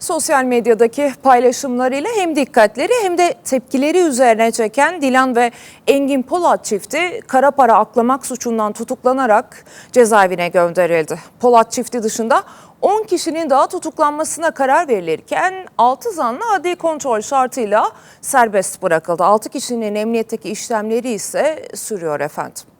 Sosyal medyadaki paylaşımlarıyla hem dikkatleri hem de tepkileri üzerine çeken Dilan ve Engin Polat çifti kara para aklamak suçundan tutuklanarak cezaevine gönderildi. Polat çifti dışında 10 kişinin daha tutuklanmasına karar verilirken 6 zanlı adli kontrol şartıyla serbest bırakıldı. 6 kişinin emniyetteki işlemleri ise sürüyor efendim.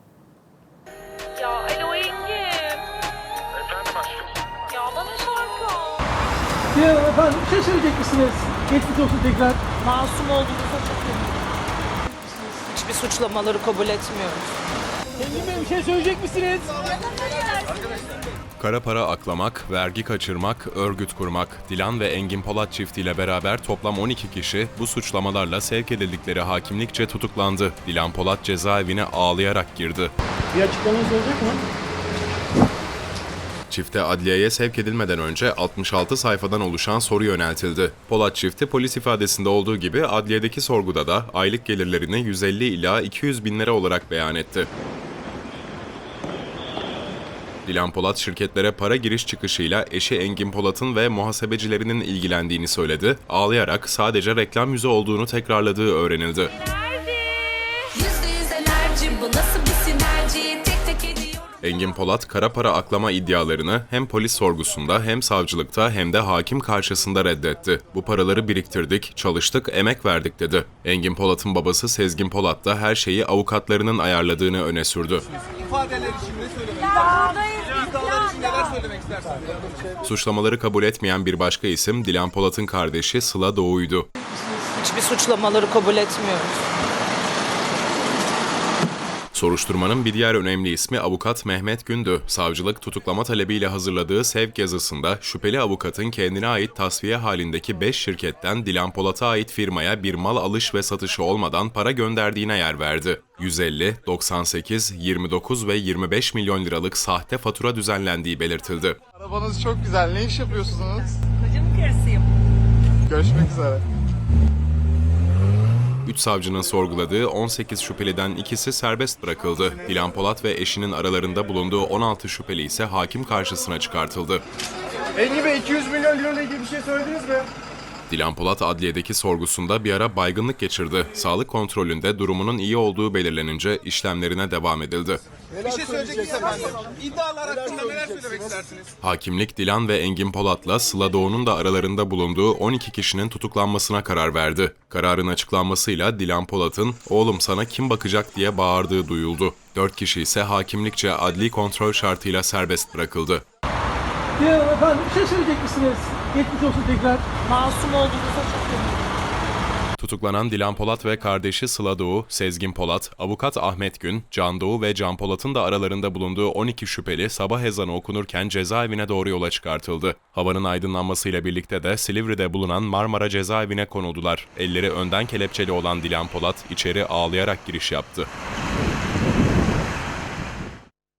Ya efendim bir şey söyleyecek misiniz? Geçmiş olsun tekrar. Masum olduğumuza çok eminim. Hiçbir suçlamaları kabul etmiyoruz. Engin Bey bir şey söyleyecek misiniz? Kara para aklamak, vergi kaçırmak, örgüt kurmak, Dilan ve Engin Polat çiftiyle beraber toplam 12 kişi bu suçlamalarla sevk edildikleri hakimlikçe tutuklandı. Dilan Polat cezaevine ağlayarak girdi. Bir açıklamanız olacak mı? Çifte adliyeye sevk edilmeden önce 66 sayfadan oluşan soru yöneltildi. Polat çifti polis ifadesinde olduğu gibi adliyedeki sorguda da aylık gelirlerini 150 ila 200 bin lira olarak beyan etti. Dilan Polat şirketlere para giriş çıkışıyla eşi Engin Polat'ın ve muhasebecilerinin ilgilendiğini söyledi. Ağlayarak sadece reklam yüzü olduğunu tekrarladığı öğrenildi. Yüzde yüz enerji bu nasıl bir sinerji tek tek ediyorum. Engin Polat kara para aklama iddialarını hem polis sorgusunda hem savcılıkta hem de hakim karşısında reddetti. Bu paraları biriktirdik, çalıştık, emek verdik dedi. Engin Polat'ın babası Sezgin Polat da her şeyi avukatlarının ayarladığını öne sürdü. ifadeler için ne söylemek? Suçlamaları kabul etmeyen bir başka isim Dilan Polat'ın kardeşi Sıla Doğu'ydu. Hiçbir suçlamaları kabul etmiyoruz. Soruşturmanın bir diğer önemli ismi avukat Mehmet Gündü. Savcılık tutuklama talebiyle hazırladığı sevk yazısında şüpheli avukatın kendine ait tasfiye halindeki 5 şirketten Dilan Polat'a ait firmaya bir mal alış ve satışı olmadan para gönderdiğine yer verdi. 150, 98, 29 ve 25 milyon liralık sahte fatura düzenlendiği belirtildi. Arabanız çok güzel. Ne iş yapıyorsunuz? Kocamın karısıyım. Görüşmek üzere. 3 savcının sorguladığı 18 şüpheliden ikisi serbest bırakıldı. Dilan Polat ve eşinin aralarında bulunduğu 16 şüpheli ise hakim karşısına çıkartıldı. Engin Bey 200 milyon ile ilgili bir şey söylediniz mi? Dilan Polat adliyedeki sorgusunda bir ara baygınlık geçirdi. Sağlık kontrolünde durumunun iyi olduğu belirlenince işlemlerine devam edildi. Bir şey söyleyecek. İddialar hakkında neler söylemek istersiniz? Hakimlik Dilan ve Engin Polat'la Sıla Doğu'nun da aralarında bulunduğu 12 kişinin tutuklanmasına karar verdi. Kararın açıklanmasıyla Dilan Polat'ın "Oğlum sana kim bakacak?" diye bağırdığı duyuldu. 4 kişi ise hakimlikçe adli kontrol şartıyla serbest bırakıldı. Ya efendim bir şey söyleyecek misiniz? Geçmiş olsun tekrar. Masum çok eminim. Tutuklanan Dilan Polat ve kardeşi Sıla Doğu, Sezgin Polat, avukat Ahmet Gün, Can Doğu ve Can Polat'ın da aralarında bulunduğu 12 şüpheli sabah ezanı okunurken cezaevine doğru yola çıkartıldı. Havanın aydınlanmasıyla birlikte de Silivri'de bulunan Marmara cezaevine konuldular. Elleri önden kelepçeli olan Dilan Polat içeri ağlayarak giriş yaptı.